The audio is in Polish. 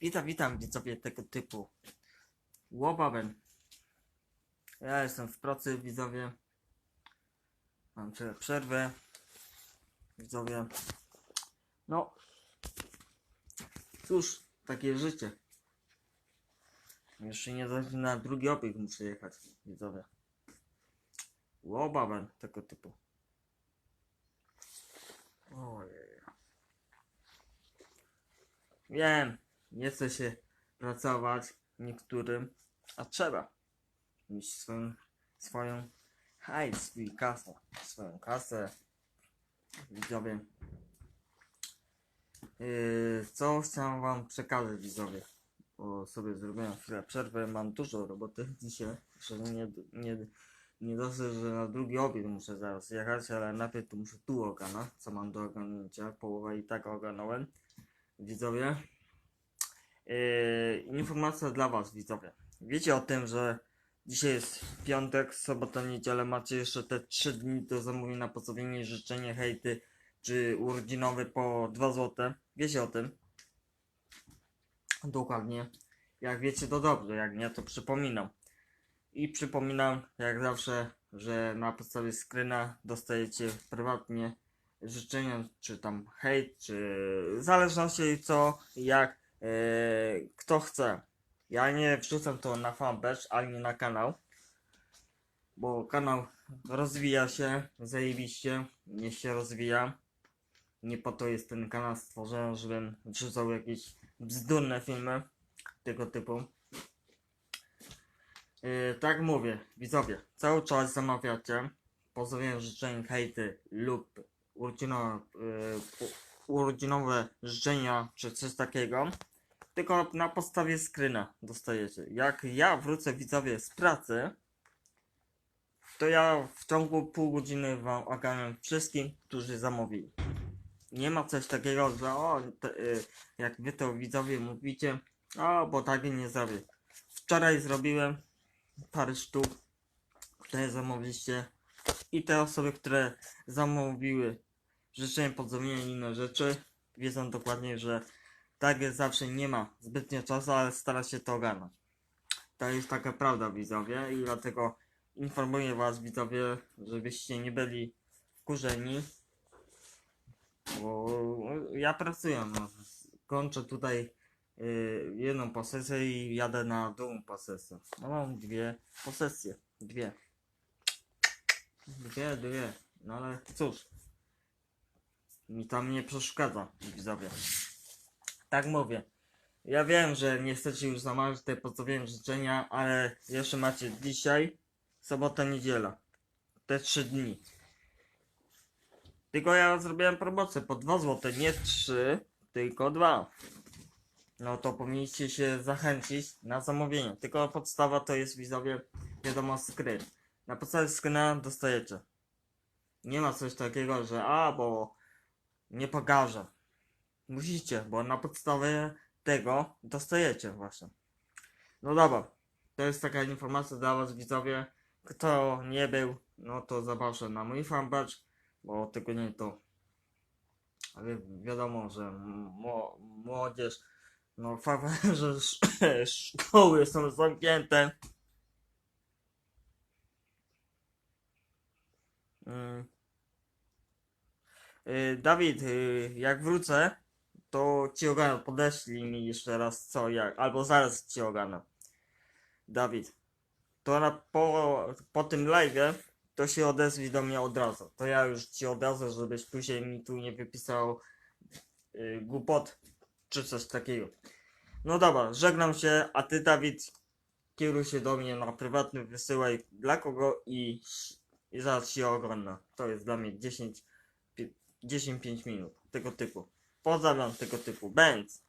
Witam, witam widzowie tego typu. Łobawem. Ja jestem w pracy, widzowie. Mam trochę przerwę. Widzowie. No. Cóż, takie życie. Jeszcze nie zaczyna drugi obieg muszę jechać, widzowie. Łobawem tego typu. Ojej. Wiem, nie chce się pracować niektórym, a trzeba mieć swoją, swoją hajs, swój kasę, swoją kasę. Widzowie, yy, co chciałem wam przekazać widzowie, bo sobie zrobiłem chwilę przerwy, mam dużo roboty dzisiaj, że nie, nie, nie dosyć, że na drugi obiad muszę zaraz jechać, ale najpierw tu muszę tu ogarnąć, co mam do ogarnięcia, połowę i tak ogarnąłem widzowie. Yy, informacja dla Was, widzowie. Wiecie o tym, że dzisiaj jest piątek, sobota, niedziela. Macie jeszcze te 3 dni do zamówienia, pozdrowienie, życzenie, hejty czy urodzinowe po 2 zł. Wiecie o tym? Dokładnie. Jak wiecie, to dobrze, jak nie, to przypominam. I przypominam, jak zawsze, że na podstawie screena dostajecie prywatnie życzenia, czy tam hejt, czy w zależności co, jak e, kto chce. Ja nie wrzucam to na fanpage, ani na kanał, bo kanał rozwija się zajebiście, niech się rozwija. Nie po to jest ten kanał stworzony, żebym wrzucał jakieś bzdurne filmy tego typu. Yy, tak mówię, widzowie, cały czas zamawiacie pozdrowienia życzeń, hejty lub urodzinowe, yy, urodzinowe życzenia czy coś takiego, tylko na podstawie screena dostajecie. Jak ja wrócę widzowie z pracy, to ja w ciągu pół godziny wam ogarniam wszystkim, którzy zamówili. Nie ma coś takiego, że o, te, y, jak wy to widzowie mówicie, o, bo tak nie zrobię. Wczoraj zrobiłem parę sztuk, które zamówiliście i te osoby, które zamówiły życzenie pozdrowienia i inne rzeczy, wiedzą dokładnie, że tak jest zawsze nie ma zbytnio czasu, ale stara się to ogarnąć. To jest taka prawda widzowie i dlatego informuję was widzowie, żebyście nie byli wkurzeni, bo ja pracuję, no. kończę tutaj y, jedną posesję i jadę na drugą posesję. No mam dwie posesje, dwie. Dwie, dwie, no ale cóż, mi tam nie przeszkadza widzowie. Tak mówię. Ja wiem, że nie chcecie już zamawiać te pozdrowienia życzenia, ale jeszcze macie dzisiaj, sobota, niedziela. Te trzy dni. Tylko ja zrobiłem promocję po 2 zł, nie 3, tylko 2. No to powinniście się zachęcić na zamówienie. Tylko podstawa to jest widzowie, wiadomo, screen. Na podstawie screena dostajecie. Nie ma coś takiego, że a, bo nie pokażę. Musicie, bo na podstawie tego dostajecie właśnie. No dobra, to jest taka informacja dla was widzowie. Kto nie był, no to zapraszam na mój fanpage, bo tego nie to. Ale wiadomo, że mło- młodzież, no że sz- szkoły są zamknięte. Mm. Y, Dawid, y, jak wrócę, to ci ogarnę, podeślij mi jeszcze raz co, jak, albo zaraz ci ogarnę. Dawid, to na, po, po tym live'ie to się odezwij do mnie od razu. To ja już ci odezwę, żebyś później mi tu nie wypisał y, głupot czy coś takiego. No dobra, żegnam się, a ty Dawid kieruj się do mnie na prywatny, wysyłaj dla kogo i, i zaraz się ogarnę. To jest dla mnie 10 10-5 minut tego typu. Pozdrawiam tego typu. Bęc.